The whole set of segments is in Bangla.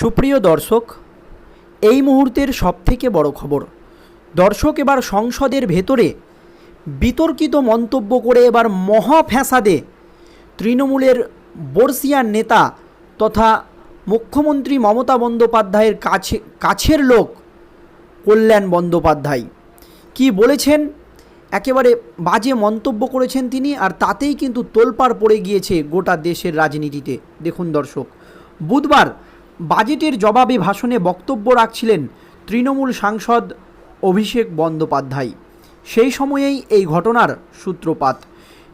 সুপ্রিয় দর্শক, এই মুহূর্তের সবথেকে বড় খবর। দর্শক, এবার সংসদের ভেতরে বিতর্কিত মন্তব্য করে এবার মহা ফ্যাসাদে তৃণমূলের বর্ষিয়ার নেতা তথা মুখ্যমন্ত্রী মমতা বন্দ্যোপাধ্যায়ের কাছে, কাছের লোক কল্যাণ বন্দ্যোপাধ্যায়। কি বলেছেন? একেবারে বাজে মন্তব্য করেছেন তিনি আর তাতেই কিন্তু তোলপাড় পড়ে গিয়েছে গোটা দেশের রাজনীতিতে। দেখুন দর্শক, বুধবার বাজেটের জবাবে ভাষণে বক্তব্য রাখছিলেন তৃণমূল সাংসদ অভিষেক বন্দ্যোপাধ্যায়। সেই সময়েই এই ঘটনার সূত্রপাত।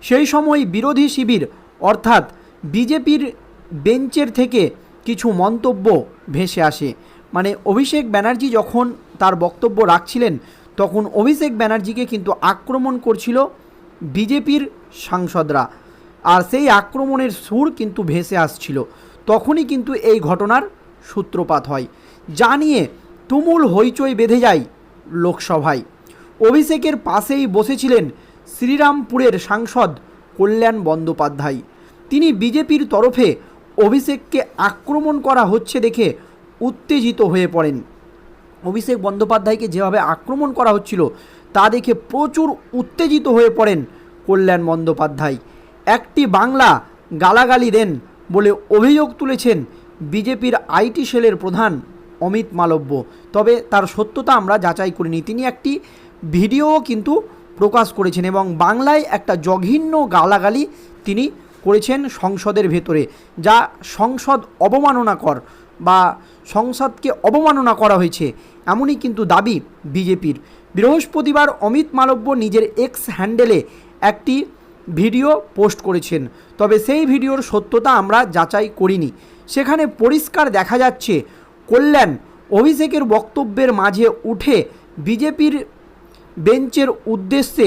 সেই সময় বিরোধী শিবির, অর্থাৎ বিজেপির বেঞ্চের থেকে কিছু মন্তব্য ভেসে আসে। মানে অভিষেক ব্যানার্জি যখন তার বক্তব্য রাখছিলেন, তখন অভিষেক ব্যানার্জিকে কিন্তু আক্রমণ করছিল বিজেপির সাংসদরা। আর সেই আক্রমণের সুর কিন্তু ভেসে আসছিল। তখনই কিন্তু এই ঘটনার সূত্রপাত হয়। যা নিয়ে তুমুল হইচই বেঁধে যায় লোকসভায়। অভিষেকের পাশেই বসেছিলেন শ্রীরামপুরের সাংসদ কল্যাণ বন্দ্যোপাধ্যায়। তিনি বিজেপির তরফে অভিষেককে আক্রমণ করা হচ্ছে দেখে উত্তেজিত হয়ে পড়েন। অভিষেক বন্দ্যোপাধ্যায়কে যেভাবে আক্রমণ করা হচ্ছিল, তা দেখে প্রচুর উত্তেজিত হয়ে পড়েন কল্যাণ বন্দ্যোপাধ্যায়। একটি বাংলা গালাগালি দেন বলে অভিযোগ তুলেছেন বিজেপির আইটি সেলের প্রধান অমিত মালব্য। তবে তার সত্যতা আমরা যাচাই করিনি। তিনি একটি ভিডিও কিন্তু প্রকাশ করেছেন এবং বাংলায় একটা জঘিন্য গালাগালি তিনি করেছেন সংসদের ভেতরে, যা সংসদ অবমাননাকর বা সংসদকে অবমাননা করা হয়েছে, এমনই কিন্তু দাবি বিজেপির। বৃহস্পতিবার অমিত মালব্য নিজের এক্স হ্যান্ডেলে একটি ভিডিও পোস্ট করেছেন। তবে সেই ভিডিওর সত্যতা আমরা যাচাই করিনি। সেখানে পরিষ্কার দেখা যাচ্ছে। কল্যাণ অভিষেকের বক্তব্যের মাঝে উঠে বিজেপির বেঞ্চের উদ্দেশ্যে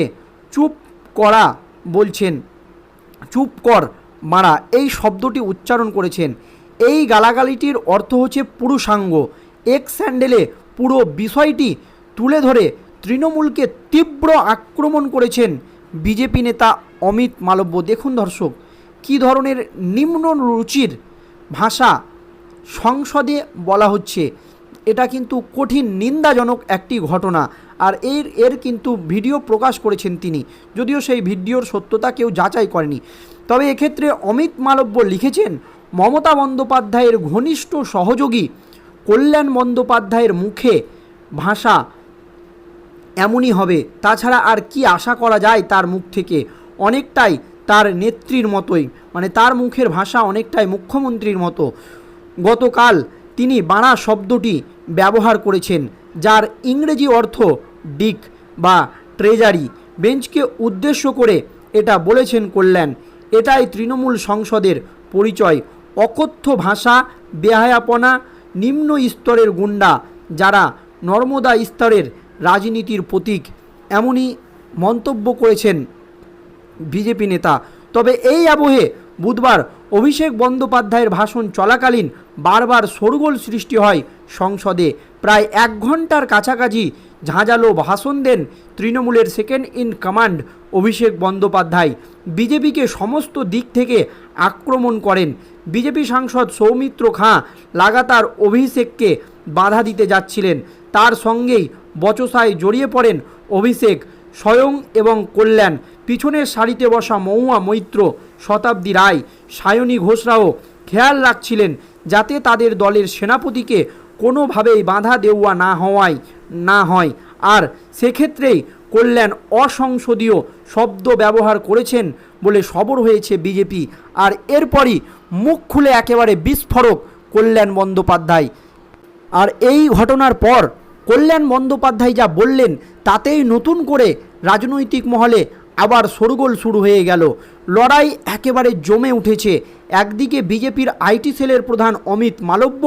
চুপ করা বলছেন, চুপ কর মারা। এই শব্দটি উচ্চারণ করেছেন। এই গালাগালিটির অর্থ হচ্ছে পুরুষাঙ্গ। এক স্যান্ডেলে পুরো বিষয়টি তুলে ধরে তৃণমূলকে তীব্র আক্রমণ করেছেন বিজেপি নেতা অমিত মালব্য। দেখুন দর্শক, কী ধরনের নিম্ন রুচির ভাষা সংসদে বলা হচ্ছে। এটা কিন্তু কঠিন, নিন্দাজনক একটি ঘটনা। আর এর এর কিন্তু ভিডিও প্রকাশ করেছেন তিনি। যদিও সেই ভিডিওর সত্যতা কেউ যাচাই করেনি। তবে এক্ষেত্রে অমিত মালব্য লিখেছেন, মমতা বন্দ্যোপাধ্যায়ের ঘনিষ্ঠ সহযোগী কল্যাণ বন্দ্যোপাধ্যায়ের মুখে ভাষা এমনই হবে। তাছাড়া আর কি আশা করা যায় তার মুখ থেকে? অনেকটাই তার নেত্রীর মতোই। মানে তার মুখের ভাষা অনেকটাই মুখ্যমন্ত্রীর মতো। গতকাল তিনি বাড়া শব্দটি ব্যবহার করেছেন, যার ইংরেজি অর্থ ডিক বা ট্রেজারি। বেঞ্চকে উদ্দেশ্য করে এটা বলেছেন কল্যাণ এটাই তৃণমূল সংসদের পরিচয়। অকথ্য ভাষা, বেহায়াপনা, নিম্ন স্তরের গুন্ডা, যারা নর্মদা স্তরের রাজনীতির প্রতীক, এমনই মন্তব্য করেছেন বিজেপি নেতা। তবে এই আবহে বুধবার অভিষেক বন্দ্যোপাধ্যায়ের ভাষণ চলাকালীন বারবার শোরগোল সৃষ্টি হয় সংসদে। প্রায় এক ঘণ্টার কাছাকাছি ঝাঁঝালো ভাষণ দেন তৃণমূলের second in command Abhishek Bandyopadhyay. বিজেপিকে সমস্ত দিক থেকে আক্রমণ করেন। বিজেপি সাংসদ সৌমিত্র খাঁ লাগাতার অভিষেককে বাধা দিতে যাচ্ছিলেন। তার সঙ্গেই বচসায় জড়িয়ে পড়েন অভিষেক স্বয়ং এবং কল্যাণ। পিছনের সারিতে বসা মহুয়া মৈত্র শতাব্দী রায়, সায়নী ঘোষরাও খেয়াল রাখছিলেন যাতে তাদের দলের সেনাপতিকে কোনোভাবেই বাধা দেওয়া না হওয়ায়, না হয়। আর সেক্ষেত্রেই কল্যাণ অসংসদীয় শব্দ ব্যবহার করেছেন বলে সবর হয়েছে বিজেপি। আর এরপরই মুখ খুলে একেবারে বিস্ফোরক কল্যাণ বন্দ্যোপাধ্যায়। আর এই ঘটনার পর কল্যাণ বন্দ্যোপাধ্যায় যা বললেন, তাতেই নতুন করে রাজনৈতিক মহলে আবার শোরগোল শুরু হয়ে গেল। লড়াই একেবারে জমে উঠেছে। একদিকে বিজেপির আইটি সেলের প্রধান অমিত মালব্য,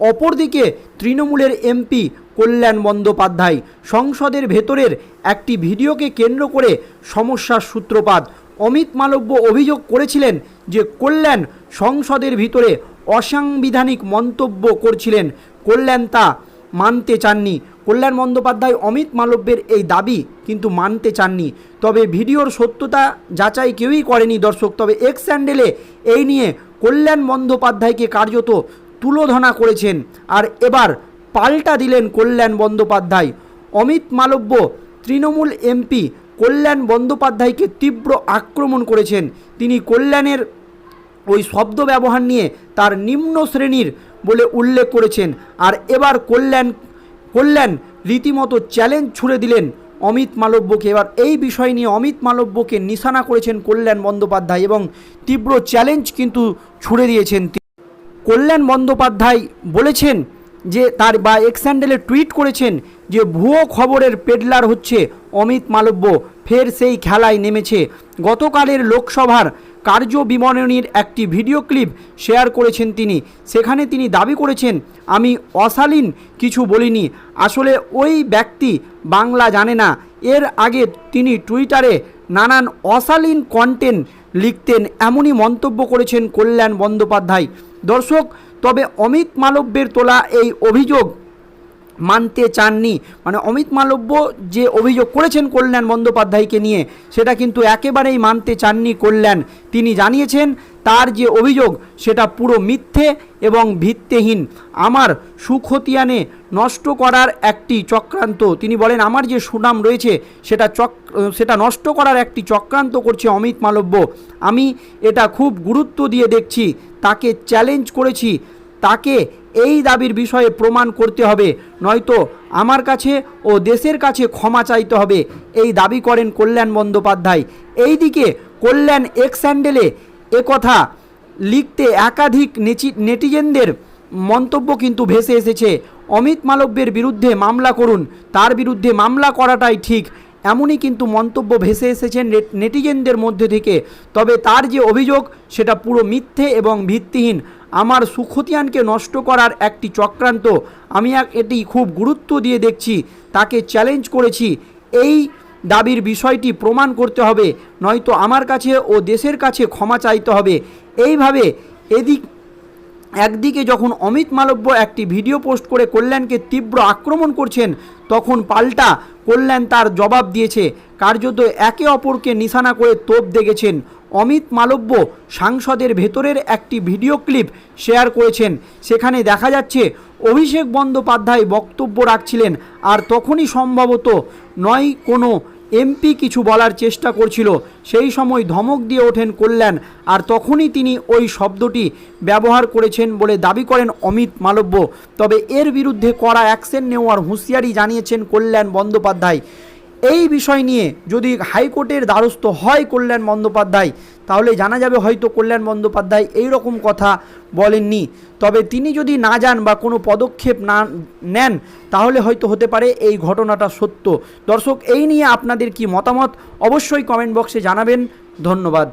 অপরদিকে তৃণমূলের এমপি কল্যাণ বন্দ্যোপাধ্যায়। সংসদের ভেতরের একটি ভিডিওকে কেন্দ্র করে সমস্যার সূত্রপাত। অমিত মালব্য অভিযোগ করেছিলেন যে কল্যাণ সংসদের ভিতরে অসাংবিধানিক মন্তব্য করছিলেন। কল্যাণ তা মানতে চাননি। কল্যাণ বন্দ্যোপাধ্যায়, অমিত মালব্যের এই দাবি কিন্তু মানতে চাননি। তবে ভিডিওর সত্যতা যাচাই কেউই করেনি দর্শক। তবে এক্স স্যান্ডেলে এই নিয়ে কল্যাণ বন্দ্যোপাধ্যায়কে কার্যত তুলোধনা করেছেন। আর এবার পাল্টা দিলেন কল্যাণ বন্দ্যোপাধ্যায়। অমিত মালব্য, তৃণমূল এমপি, কল্যাণ বন্দ্যোপাধ্যায়কে তীব্র আক্রমণ করেছেন। তিনি কল্যাণের ওই শব্দ ব্যবহার নিয়ে তার নিম্ন শ্রেণির বলে উল্লেখ করেছেন। আর এবার কল্যাণ কল্যাণ রীতিমতো চ্যালেঞ্জ ছুড়ে দিলেন অমিত মালব্যকে। এবার এই বিষয় নিয়ে অমিত মালব্যকে নিশানা করেছেন কল্যাণ বন্দ্যোপাধ্যায় এবং তীব্র চ্যালেঞ্জ কিন্তু ছুড়ে দিয়েছেন কল্যাণ বন্দ্যোপাধ্যায় বলেছেন যে তার বা এক্স্যান্ডেলে টুইট করেছেন যে ভুয়ো খবরের পেডলার হচ্ছে অমিত মালব্য। ফের সেই খেলায় নেমেছে। গতকালের লোকসভার কার্য বিবরণীর একটি ভিডিও ক্লিপ শেয়ার করেছেন তিনি। সেখানে তিনি দাবি করেছেন, আমি অশালীন কিছু বলিনি। আসলে ওই ব্যক্তি বাংলা জানে না। এর আগে তিনি টুইটারে নানান অশালীন কন্টেন্ট লিখতেন, এমনই মন্তব্য করেছেন কল্যাণ বন্দ্যোপাধ্যায়। দর্শক, তবে অমিত মালব্যের তোলা এই অভিযোগ মানতে চাননি। মানে অমিত মালব্য যে অভিযোগ করেছেন কল্যাণ বন্দ্যোপাধ্যায়কে নিয়ে, সেটা কিন্তু একেবারেই মানতে চাননি কল্যাণ। তিনি জানিয়েছেন, তার যে অভিযোগ, সেটা পুরো মিথ্যে এবং ভিত্তিহীন। আমার সুখতিয়ানে নষ্ট করার একটি চক্রান্ত, তিনি বলেন, আমার যে সুনাম রয়েছে, সেটা চক সেটা নষ্ট করার একটি চক্রান্ত করছে অমিত মালব্য। আমি এটা খুব গুরুত্ব দিয়ে দেখছি, তাকে চ্যালেঞ্জ করেছি, তাকে এই দাবির বিষয়ে প্রমাণ করতে হবে। নয়তো আমার কাছে ও দেশের কাছে ক্ষমা চাইতে হবে। এই দাবি করেন কল্যাণ বন্দ্যোপাধ্যায়। এইদিকে কল্যাণ এক্স স্যান্ডেলে একথা লিখতে একাধিক নেটিজেনদের মন্তব্য কিন্তু ভেসে এসেছে। অমিত মালব্যের বিরুদ্ধে মামলা করুন। তার বিরুদ্ধে মামলা করাটাই ঠিক। এমনই কিন্তু মন্তব্য ভেসে এসেছেন নেট- নেটিজেনদের মধ্যে থেকে। তবে তার যে অভিযোগ, সেটা পুরো মিথ্যে এবং ভিত্তিহীন। আমার সুখতিয়ানকে নষ্ট করার একটি চক্রান্ত। আমি এটি খুব গুরুত্ব দিয়ে দেখছি, তাকে চ্যালেঞ্জ করেছি। এই দাবির বিষয়টি প্রমাণ করতে হবে, নয়তো আমার কাছে ও দেশের কাছে ক্ষমা চাইতে হবে। এইভাবে এদিক একদিকে যখন অমিত মালব্য একটি ভিডিও পোস্ট করে কল্যাণকে তীব্র আক্রমণ করছেন, তখন পাল্টা কল্যাণ তার জবাব দিয়েছে। কার্যত একে অপরকে নিশানা করে তোপ দেখেছেন অমিত মালব্য সাংসদের ভেতরের একটি ভিডিও ক্লিপ শেয়ার করেছেন। সেখানে দেখা যাচ্ছে, অভিষেক বন্দ্যোপাধ্যায় বক্তব্য রাখছিলেন, আর তখনই সম্ভবত নয় কোনো এমপি কিছু বলার চেষ্টা করছিল। সেই সময় ধমক দিয়ে ওঠেন কল্যাণ, আর তখনই তিনি ওই শব্দটি ব্যবহার করেছেন বলে দাবি করেন অমিত মালব্য। তবে এর বিরুদ্ধে কড়া অ্যাকশন নেওয়ার হুঁশিয়ারি জানিয়েছেন কল্যাণ বন্দ্যোপাধ্যায়। এই বিষয় নিয়ে যদি হাইকোর্টের দ্বারস্থ হয় কল্যাণ বন্দ্যোপাধ্যায় তাহলে জানা যাবে হয়তো কল্যাণ বন্দ্যোপাধ্যায় এই রকম কথা বলেননি। তবে তিনি যদি না যান বা কোনো পদক্ষেপ না নেন, তাহলে হয়তো হতে পারে এই ঘটনাটা সত্য। দর্শক, এই নিয়ে আপনাদের কি মতামত? অবশ্যই কমেন্ট বক্সে জানাবেন। ধন্যবাদ।